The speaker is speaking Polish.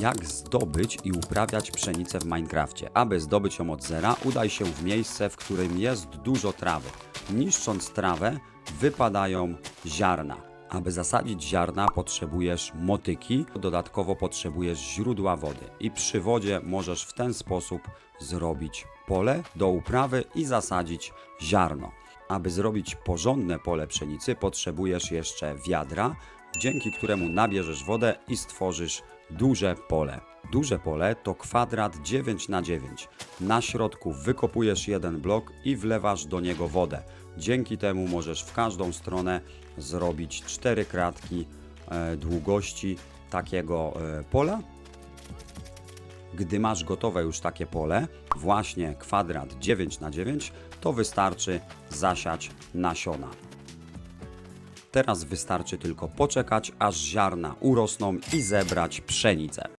Jak zdobyć i uprawiać pszenicę w Minecrafcie? Aby zdobyć ją od zera, udaj się w miejsce, w którym jest dużo trawy. Niszcząc trawę, wypadają ziarna. Aby zasadzić ziarna, potrzebujesz motyki, dodatkowo potrzebujesz źródła wody. I przy wodzie możesz w ten sposób zrobić pole do uprawy i zasadzić ziarno. Aby zrobić porządne pole pszenicy, potrzebujesz jeszcze wiadra, dzięki któremu nabierzesz wodę i stworzysz duże pole. Duże pole to kwadrat 9 na 9. Na środku wykopujesz jeden blok i wlewasz do niego wodę. Dzięki temu możesz w każdą stronę zrobić cztery kratki e, długości takiego e, pola. Gdy masz gotowe już takie pole, właśnie kwadrat 9 na 9, to wystarczy zasiać nasiona. Teraz wystarczy tylko poczekać, aż ziarna urosną i zebrać pszenicę.